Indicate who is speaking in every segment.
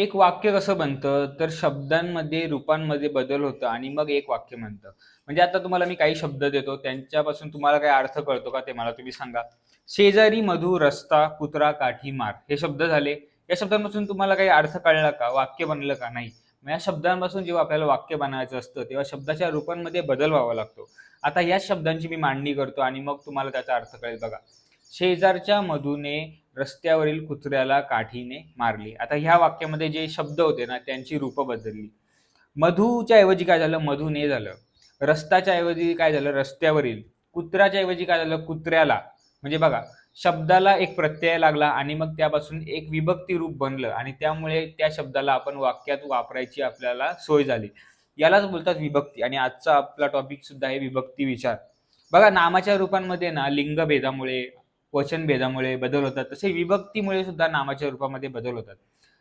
Speaker 1: एक वाक्य कसं बनतं? तर शब्दांमध्ये रूपांमध्ये बदल होतं आणि मग एक वाक्य म्हणतं. म्हणजे आता तुम्हाला मी काही शब्द देतो त्यांच्यापासून तुम्हाला काही अर्थ कळतो का ते मला तुम्ही सांगा. शेजारी मधू रस्ता कुत्रा काठी मार हे शब्द झाले. या शब्दांपासून तुम्हाला काही अर्थ कळला का? वाक्य बनलं का नाही? या शब्दांपासून जेव्हा आपल्याला वाक्य बनायचं असतं तेव्हा शब्दाच्या रूपांमध्ये बदल व्हावा लागतो. आता या शब्दांची मी मांडणी करतो आणि मग तुम्हाला त्याचा अर्थ कळेल बघा. शेजारच्या मधूने रस्त्यावरील कुत्र्याला काठीने मारली. आता ह्या वाक्यामध्ये जे शब्द होते ना त्यांची रूपं बदलली. मधूच्या ऐवजी काय झालं? मधूने झालं. रस्त्याच्या ऐवजी काय झालं? रस्त्यावरील. कुत्र्याच्या ऐवजी काय झालं? कुत्र्याला. म्हणजे बघा शब्दाला एक प्रत्यय लागला आणि मग त्यापासून एक विभक्ती रूप बनलं आणि त्यामुळे त्या शब्दाला आपण वाक्यात वापरायची आपल्याला सोय झाली. यालाच बोलतात विभक्ती. आणि आजचा आपला टॉपिक सुद्धा आहे विभक्ती विचार. बघा नामाच्या रूपांमध्ये ना लिंगभेदामुळे वचनभेदामुळे बदल होतात. तसे विभक्तीमुळे सुद्धा नामाच्या रूपामध्ये बदल होतात.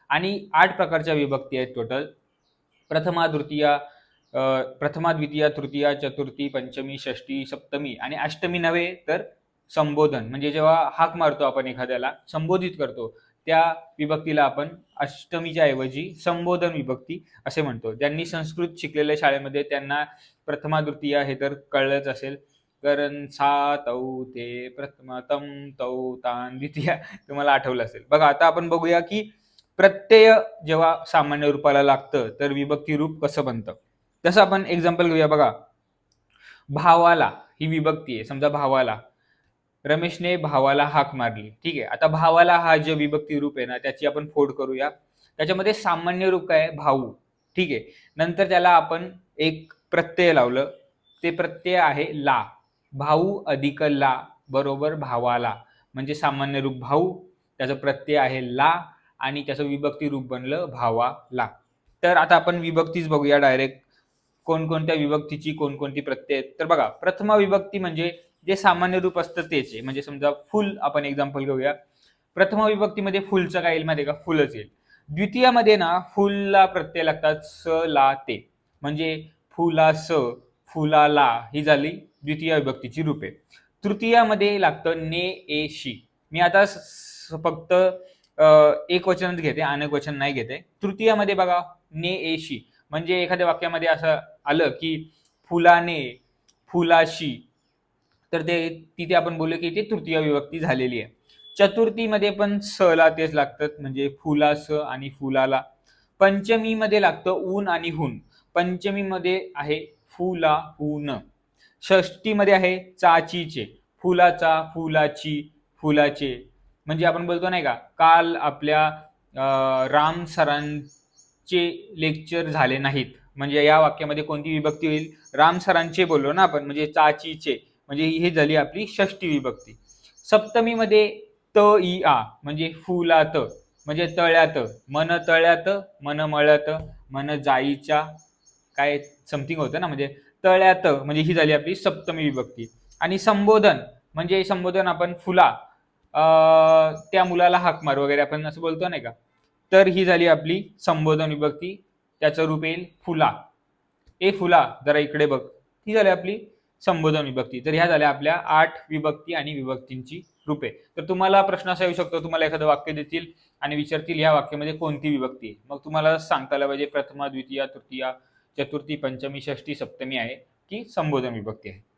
Speaker 1: आणि आठ प्रकारच्या विभक्ती आहेत टोटल प्रथमा तृतीया प्रथमा द्वितीया तृतीया चतुर्थी पंचमी षष्टी सप्तमी आणि अष्टमी नव्हे तर संबोधन. म्हणजे जेव्हा हाक मारतो आपण एखाद्याला संबोधित करतो त्या विभक्तीला आपण अष्टमीच्या ऐवजी संबोधन विभक्ती असे म्हणतो. ज्यांनी संस्कृत शिकलेल्या शाळेमध्ये त्यांना प्रथमा तृतीया हे तर कळलंच असेल. कारण सा तौ ते प्रथमतम तौ तान द्वितीया. तुम्हाला आठवलं असेल. बघा आता आपण बघूया की प्रत्यय जेव्हा सामान्य रूपाला लागतं तर विभक्ती रूप कसं बनतं? तसं आपण एक्झाम्पल घेऊया बघा. भावाला ही विभक्ती आहे. समजा भावाला. रमेशने भावाला हाक मारली. ठीक आहे. आता भावाला हा जे विभक्ती रूप आहे ना त्याची आपण फोड करूया. त्याच्यामध्ये सामान्य रूप काय आहे? भाऊ. ठीक आहे. नंतर त्याला आपण एक प्रत्यय लावलं. ते प्रत्यय आहे ला. भाऊ अधिक ला बरोबर भावाला. म्हणजे सामान्य रूप भाऊ त्याचं प्रत्यय आहे ला आणि त्याचं विभक्ती रूप बनलं भावाला. तर आता आपण विभक्तीच बघूया डायरेक्ट कोणकोणत्या विभक्तीची कोणकोणती प्रत्यय आहेत? तर बघा प्रथमा विभक्ती म्हणजे जे सामान्य रूप असतं तेच आहे. म्हणजे समजा फुल आपण एक्झाम्पल घेऊया. प्रथमा विभक्तीमध्ये फुलचं काय येईल माहिती आहे का? फुलच येईल. द्वितीयामध्ये ना फुलला प्रत्यय लागतात स ला ते. म्हणजे फुला स फुलाला ही झाली. द्वितीय विभक्तीची रूपे. तृतीयामध्ये लागतं ने ए शी. मी आता फक्त एक वचनच घेते अनेक वचन नाही घेते. तृतीयामध्ये बघा ने ए शी. म्हणजे एखाद्या वाक्यामध्ये असं आलं की फुलाने फुलाशी. तर ते तिथे आपण बोललो की ते तृतीय विभक्ती झालेली आहे. चतुर्थीमध्ये पण स ला तेच लागतात म्हणजे फुला स आणि फुलाला. पंचमीमध्ये लागतं ऊन आणि हुन. पंचमीमध्ये आहे फुला हुन. षष्टीमध्ये आहे चाचीचे. फुलाचा फुलाची फुलाचे. म्हणजे आपण बोलतो नाही का काल आपल्या राम सरांचे लेक्चर झाले नाहीत. म्हणजे या वाक्यामध्ये कोणती विभक्ती होईल? राम सरांचे बोललो ना आपण म्हणजे चाचीचे. म्हणजे हे झाली आपली षष्टी विभक्ती. सप्तमीमध्ये त इ आ म्हणजे फुलात म्हणजे तळ्यात. मन तळ्यात मन मळ्यात मन जाईच्या. काय समथिंग होतं ना म्हणजे तळ्यात म्हणजे ही झाली आपली सप्तमी विभक्ती. आणि संबोधन म्हणजे संबोधन आपण फुला त्या मुलाला हाक मार वगैरे आपण असं बोलतो नाही का? तर ही झाली आपली संबोधन विभक्ती त्याचं रूप येईल फुला. ए फुला जरा इकडे बघ. ही झाली आपली संबोधन विभक्ती. तर ह्या झाल्या आपल्या आठ विभक्ती आणि विभक्तींची रूपे. तर तुम्हाला प्रश्न असा येऊ शकतो तुम्हाला एखादं वाक्य देतील आणि विचारतील ह्या वाक्यामध्ये कोणती विभक्ती आहे? मग तुम्हाला सांगता आलं पाहिजे प्रथमा द्वितीया तृतीया चतुर्थी पंचमी षष्टी सप्तमी आहे की संबोधन विभक्ती आहे.